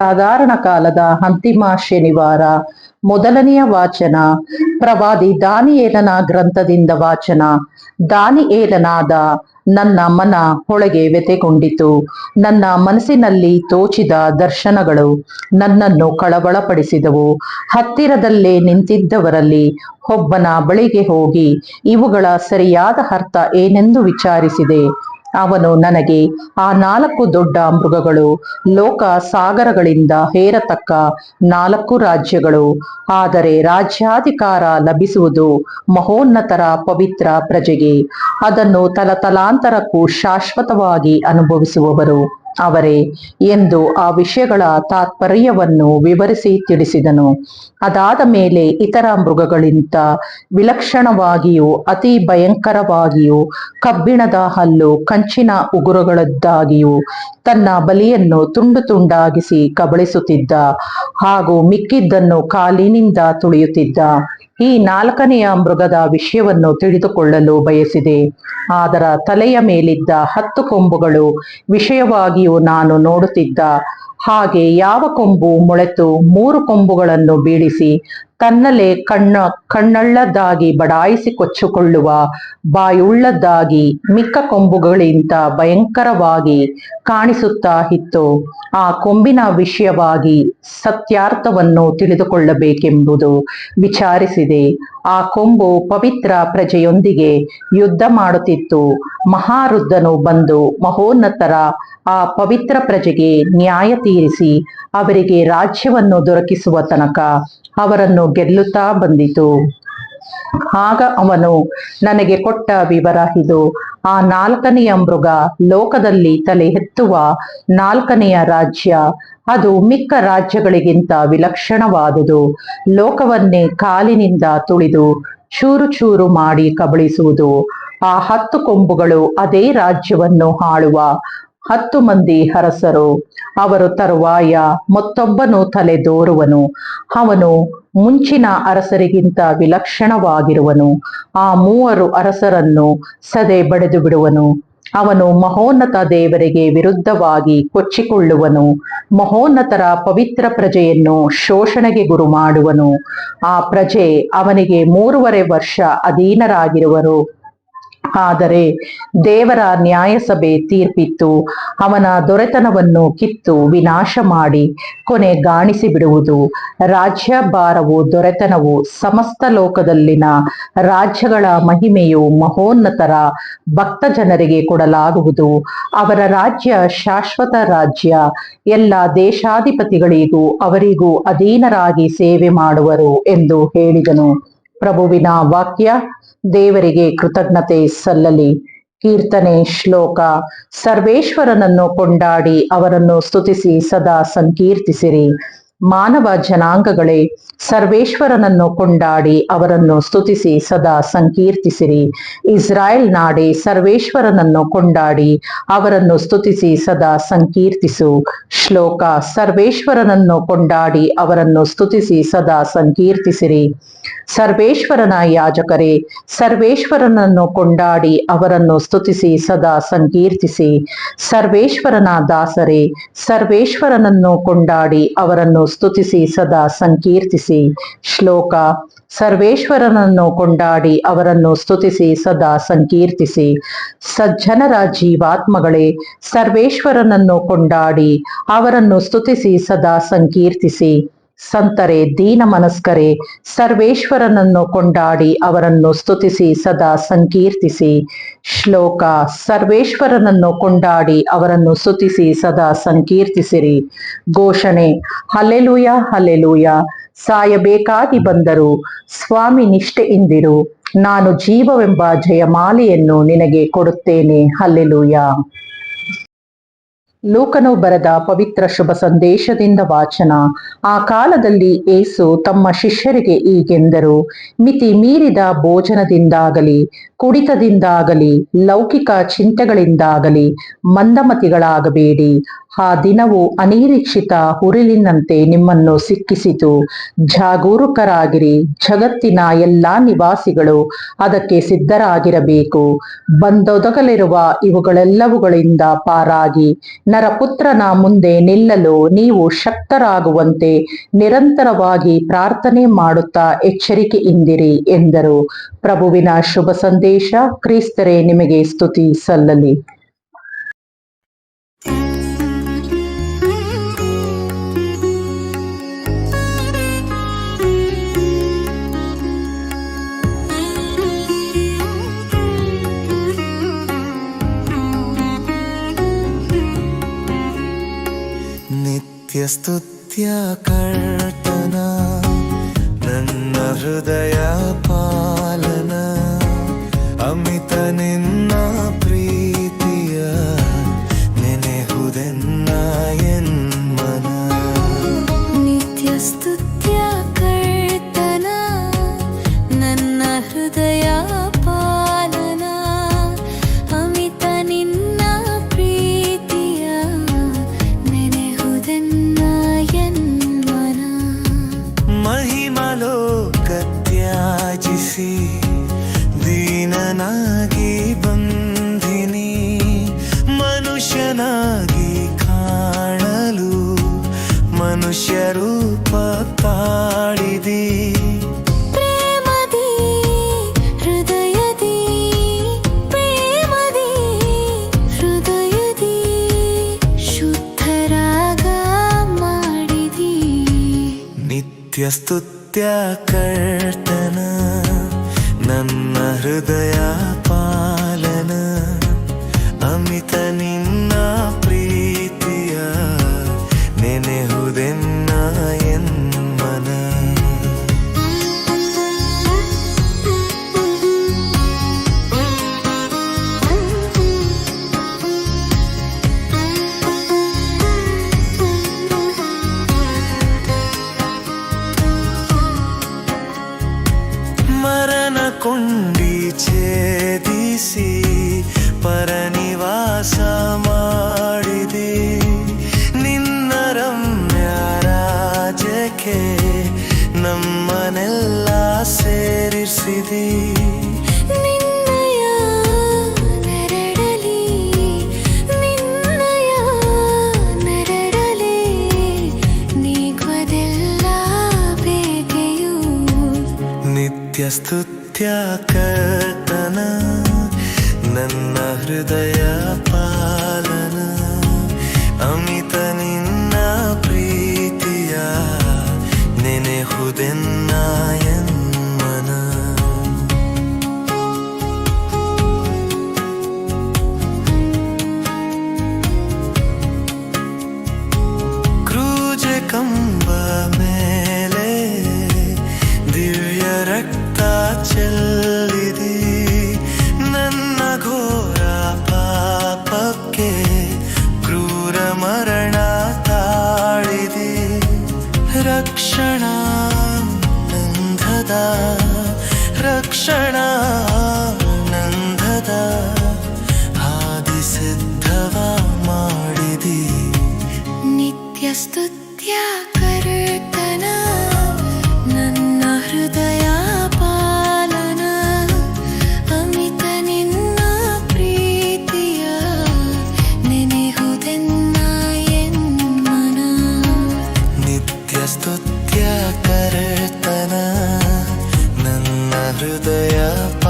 ಸಾಧಾರಣ ಕಾಲದ ಅಂತಿಮ ಶನಿವಾರ, ಮೊದಲನೆಯ ವಾಚನ, ಪ್ರವಾದಿ ದಾನಿಯೇಲನ ಗ್ರಂಥದಿಂದ ವಾಚನ. ದಾನಿಯೇಲನಾದ ನನ್ನ ಮನ ಹೊಳಗೆ ವ್ಯತೆಗೊಂಡಿತು ನನ್ನ ಮನಸ್ಸಿನಲ್ಲಿ ತೋಚಿದ ದರ್ಶನಗಳು ನನ್ನನ್ನು ಕಳವಳಪಡಿಸಿದವು. ಹತ್ತಿರದಲ್ಲೇ ನಿಂತಿದ್ದವರಲ್ಲಿ ಒಬ್ಬನ ಬಳಿಗೆ ಹೋಗಿ ಇವುಗಳ ಸರಿಯಾದ ಅರ್ಥ ಏನೆಂದು ವಿಚಾರಿಸಿದೆ. ಅವನು ನನಗೆ ಆ ನಾಲ್ಕು ದೊಡ್ಡ ಮೃಗಗಳು ಲೋಕ ಸಾಗರಗಳಿಂದ ಹೇರತಕ್ಕ ನಾಲ್ಕು ರಾಜ್ಯಗಳು. ಆದರೆ ರಾಜ್ಯಾಧಿಕಾರ ಲಭಿಸುವುದು ಮಹೋನ್ನತರ ಪವಿತ್ರ ಪ್ರಜೆಗೆ. ಅದನ್ನು ತಲತಲಾಂತರಕ್ಕೂ ಶಾಶ್ವತವಾಗಿ ಅನುಭವಿಸುವವರು. ಅವರೇ ಎಂದು ಆ ವಿಷಯಗಳ ತಾತ್ಪರ್ಯವನ್ನು ವಿವರಿಸಿ ತಿಳಿಸಿದನು. ಅದಾದ ಮೇಲೆ ಇತರ ಮೃಗಗಳಿಂದ ವಿಲಕ್ಷಣವಾಗಿಯೂ ಅತಿ ಭಯಂಕರವಾಗಿಯೂ ಕಬ್ಬಿಣದ ಹಲ್ಲು, ಕಂಚಿನ ಉಗುರುಗಳದ್ದಾಗಿಯೂ ತನ್ನ ಬಲಿಯನ್ನು ತುಂಡು ತುಂಡಾಗಿಸಿ ಕಬಳಿಸುತ್ತಿದ್ದ ಹಾಗೂ ಮಿಕ್ಕಿದ್ದನ್ನು ಕಾಲಿನಿಂದ ತುಳಿಯುತ್ತಿದ್ದ. ಈ ನಾಲ್ಕನೆಯ ಮೃಗದ ವಿಷಯವನ್ನು ತಿಳಿದುಕೊಳ್ಳಲು ಬಯಸಿದೆ. ಅದರ ತಲೆಯ ಮೇಲಿದ್ದ ಹತ್ತು ಕೊಂಬುಗಳು ವಿಷಯವಾಗಿಯೂ ನಾನು ನೋಡುತ್ತಿದ್ದ. ಹಾಗೆ ಯಾವ ಕೊಂಬು ಮೊಳೆತು ಮೂರು ಕೊಂಬುಗಳನ್ನು ಬೀಳಿಸಿ ತನ್ನಲ್ಲೇ ಕಣ್ಣ, ಕಣ್ಣಳ್ಳದ್ದಾಗಿ ಬಡಾಯಿಸಿ ಕೊಚ್ಚಿಕೊಳ್ಳುವ, ಬಾಯುಳ್ಳದ್ದಾಗಿ ಮಿಕ್ಕ ಕೊಂಬುಗಳಿಂತ ಭಯಂಕರವಾಗಿ ಕಾಣಿಸುತ್ತಾ ಇತ್ತು. ಆ ಕೊಂಬಿನ ವಿಷಯವಾಗಿ ಸತ್ಯಾರ್ಥವನ್ನು ತಿಳಿದುಕೊಳ್ಳಬೇಕೆಂಬುದು ವಿಚಾರಿಸಿದೆ. ಆ ಕೊಂಬು ಪವಿತ್ರ ಪ್ರಜೆಯೊಂದಿಗೆ ಯುದ್ಧ ಮಾಡುತ್ತಿತ್ತು. ಮಹಾರುದ್ಧನು ಬಂದು ಮಹೋನ್ನತರ ಆ ಪವಿತ್ರ ಪ್ರಜೆಗೆ ನ್ಯಾಯ ತೀರಿಸಿ ಅವರಿಗೆ ರಾಜ್ಯವನ್ನು ದೊರಕಿಸುವ ತನಕ ಅವರನ್ನು ಗೆಲ್ಲುತ್ತಾ ಬಂದಿತು. ಆಗ ಅವನು, ನನಗೆ ಕೊಟ್ಟ ವಿವರ ಇದು. ಆ ನಾಲ್ಕನೆಯ ಮೃಗ ಲೋಕದಲ್ಲಿ ತಲೆ ಎತ್ತುವ ನಾಲ್ಕನೆಯ ರಾಜ್ಯ. ಅದು ಮಿಕ್ಕ ರಾಜ್ಯಗಳಿಗಿಂತ ವಿಲಕ್ಷಣವಾದುದು. ಲೋಕವನ್ನೇ ಕಾಲಿನಿಂದ ತುಳಿದು ಚೂರು ಚೂರು ಮಾಡಿ ಕಬಳಿಸುವುದು. ಆ ಹತ್ತು ಕೊಂಬುಗಳು ಅದೇ ರಾಜ್ಯವನ್ನು ಆಳುವ ಹತ್ತು ಮಂದಿ ಅರಸರು. ಅವರು ತರುವಾಯ ಮತ್ತೊಬ್ಬನು ತಲೆದೋರುವನು. ಅವನು ಮುಂಚಿನ ಅರಸರಿಗಿಂತ ವಿಲಕ್ಷಣವಾಗಿರುವನು. ಆ ಮೂವರು ಅರಸರನ್ನು ಸದೆ ಬಡಿದು ಬಿಡುವನು. ಅವನು ಮಹೋನ್ನತ ದೇವರಿಗೆ ವಿರುದ್ಧವಾಗಿ ಕೊಚ್ಚಿಕೊಳ್ಳುವನು. ಮಹೋನ್ನತರ ಪವಿತ್ರ ಪ್ರಜೆಯನ್ನು ಶೋಷಣೆಗೆ ಗುರು ಮಾಡುವನು ಆ ಪ್ರಜೆ ಅವನಿಗೆ ಮೂರುವರೆ ವರ್ಷ ಅಧೀನರಾಗಿರುವರು. ಆದರೆ ದೇವರ ನ್ಯಾಯಸಭೆ ತೀರ್ಪಿತ್ತು. ಅವನ ದೊರೆತನವನ್ನು ಕಿತ್ತು ವಿನಾಶ ಮಾಡಿ ಕೊನೆ ಗಾಣಿಸಿ ಬಿಡುವುದು. ರಾಜ್ಯ ಭಾರವು ದೊರೆತನವು ಸಮಸ್ತ ಲೋಕದಲ್ಲಿನ ರಾಜ್ಯಗಳ ಮಹಿಮೆಯು ಮಹೋನ್ನತರ ಭಕ್ತ ಜನರಿಗೆ ಕೊಡಲಾಗುವುದು. ಅವರ ರಾಜ್ಯ ಶಾಶ್ವತ ರಾಜ್ಯ. ಎಲ್ಲ ದೇಶಾಧಿಪತಿಗಳಿಗೂ ಅವರಿಗೂ ಅಧೀನರಾಗಿ ಸೇವೆ ಮಾಡುವರು ಎಂದು ಹೇಳಿದನು. ಪ್ರಭುವಿನ ವಾಕ್ಯ ದೇವರಿಗೆ ಕೃತಜ್ಞತೆ ಸಲ್ಲಲಿ. ಕೀರ್ತನೆ ಶ್ಲೋಕ. ಸರ್ವೇಶ್ವರನನ್ನು ಕೊಂಡಾಡಿ ಅವರನ್ನು ಸ್ತುತಿಸಿ ಸದಾ ಸಂಕೀರ್ತಿಸಿರಿ. ಮಾನವ ಜನಾಂಗಗಳೇ, ಸರ್ವೇಶ್ವರನನ್ನು ಕೊಂಡಾಡಿ ಅವರನ್ನು ಸ್ತುತಿಸಿ, ಸದಾ ಸಂಕೀರ್ತಿಸಿರಿ. ಇಸ್ರಾಯೇಲ್ ನಾಡೆ ಸರ್ವೇಶ್ವರನನ್ನು ಕೊಂಡಾಡಿ ಅವರನ್ನು ಸ್ತುತಿಸಿ, ಸದಾ ಸಂಕೀರ್ತಿಸು. ಶ್ಲೋಕ, ಸರ್ವೇಶ್ವರನನ್ನು ಕೊಂಡಾಡಿ ಅವರನ್ನು ಸ್ತುತಿಸಿ, ಸದಾ ಸಂಕೀರ್ತಿಸಿರಿ. ಸರ್ವೇಶ್ವರನ ಯಾಜಕರೇ, ಸರ್ವೇಶ್ವರನನ್ನು ಕೊಂಡಾಡಿ ಅವರನ್ನು ಸ್ತುತಿಸಿ, ಸದಾ ಸಂಕೀರ್ತಿಸಿ. ಸರ್ವೇಶ್ವರನ ದಾಸರೇ, ಸರ್ವೇಶ್ವರನನ್ನು ಕೊಂಡಾಡಿ ಅವರನ್ನು ಸ್ತುತಿಸಿ, ಸದಾ ಸಂಕೀರ್ತಿಸಿ. ಶ್ಲೋಕ, ಸರ್ವೇಶ್ವರನನ್ನು ಕೊಂಡಾಡಿ ಅವರನ್ನು ಸ್ತುತಿಸಿ, ಸದಾ ಸಂಕೀರ್ತಿಸಿ. ಸಜ್ಜನರ ಜೀವಾತ್ಮಗಳೇ, ಸರ್ವೇಶ್ವರನನ್ನು ಕೊಂಡಾಡಿ ಅವರನ್ನು ಸ್ತುತಿಸಿ, ಸದಾ ಸಂಕೀರ್ತಿಸಿ. ಸಂತರೆ, ದೀನ ಮನಸ್ಕರೆ, ಸರ್ವೇಶ್ವರನನ್ನು ಕೊಂಡಾಡಿ ಅವರನ್ನು ಸ್ತುತಿಸಿ, ಸದಾ ಸಂಕೀರ್ತಿಸಿ. ಶ್ಲೋಕ, ಸರ್ವೇಶ್ವರನನ್ನು ಕೊಂಡಾಡಿ ಅವರನ್ನು ಸ್ತುತಿಸಿ, ಸದಾ ಸಂಕೀರ್ತಿಸಿರಿ. ಘೋಷಣೆ ಹಲೆಲುಯ ಹಲ್ಲೆಲೂಯ, ಸಾಯಬೇಕಾಗಿ ಬಂದರು ಸ್ವಾಮಿ ನಿಷ್ಠೆಯಿಂದಿರು. ನಾನು ಜೀವವೆಂಬ ಜಯಮಾಲೆಯನ್ನು ನಿನಗೆ ಕೊಡುತ್ತೇನೆ. ಹಲ್ಲೆಲೂಯ. ಲೂಕನು ಬರೆದ ಪವಿತ್ರ ಶುಭ ಸಂದೇಶದಿಂದ ವಾಚನ. ಆ ಕಾಲದಲ್ಲಿ ಏಸು ತಮ್ಮ ಶಿಷ್ಯರಿಗೆ ಈಗೆಂದರು ಮಿತಿ ಮೀರಿದ ಭೋಜನದಿಂದಾಗಲಿ, ಕುಡಿತದಿಂದಾಗಲಿ, ಲೌಕಿಕ ಚಿಂತೆಗಳಿಂದಾಗಲಿ, ಮಂದಮತಿಗಳಾಗಬೇಡಿ. ಆ ದಿನವು ಅನಿರೀಕ್ಷಿತ ಹುರಿಲಿನಂತೆ ನಿಮ್ಮನ್ನು ಸಿಕ್ಕಿಸಿತು. ಜಾಗರೂಕರಾಗಿರಿ. ಜಗತ್ತಿನ ಎಲ್ಲಾ ನಿವಾಸಿಗಳು ಅದಕ್ಕೆ ಸಿದ್ಧರಾಗಿರಬೇಕು. ಬಂದೊದಗಲಿರುವ ಇವುಗಳೆಲ್ಲವುಗಳಿಂದ ಪಾರಾಗಿ. ನರಪುತ್ರನ ಮುಂದೆ ನಿಲ್ಲಲು ನೀವು ಶಕ್ತರಾಗುವಂತೆ ನಿರಂತರವಾಗಿ ಪ್ರಾರ್ಥನೆ ಮಾಡುತ್ತಾ ಎಚ್ಚರಿಕೆಯಿಂದಿರಿ ಎಂದರು. ಪ್ರಭುವಿನ ಶುಭ ಸಂದೇಶ, ಕ್ರಿಸ್ತರೇ, ನಿಮಗೆ ಸ್ತುತಿ ಸಲ್ಲಲಿ. ನಿತ್ಯಸ್ತುತ್ಯ ಕರ್ತನ ನನ್ನ ಹೃದಯ ಪಾಲನ ಅಮಿತ ನಿನ್ನ ಪ್ರೀತಿಯ ನೆನೆಹುದೆನ್ನ ಎನ್ಮನ ದೀನನಾಗಿ ಬಂದಿನಿ ಮನುಷ್ಯನಾಗಿ ಕಾಣಲು ಮನುಷ್ಯ ರೂಪ ತಾಳಿದಿ. ಸ್ತುತ್ಯ ಹೃದಯದಿ ಪ್ರೇಮದಿ ಹೃದಯದಿ ಶುದ್ಧರಾಗ ಮಾಡಿದಿ ನಿತ್ಯ ಸ್ತುತ್ಯ ಕರ್ತನ ನನ್ನ ಹೃದಯ ಪಾಲನ ಮರಣ ಕೊಂಡಿ ಛೇದಿಸಿ ಪರನಿವಾಸ ಮಾಡಿದೆ ನಿನ್ನ ರಮ್ಯ ರಾಜಕ್ಕೆ ನಮ್ಮನೆಲ್ಲ ಸೇರಿಸಿದಿ ನಿನ್ನಯ ನಿತ್ಯ ಕರ್ತನ ನನ್ನ ಹೃದಯ ನನ್ನ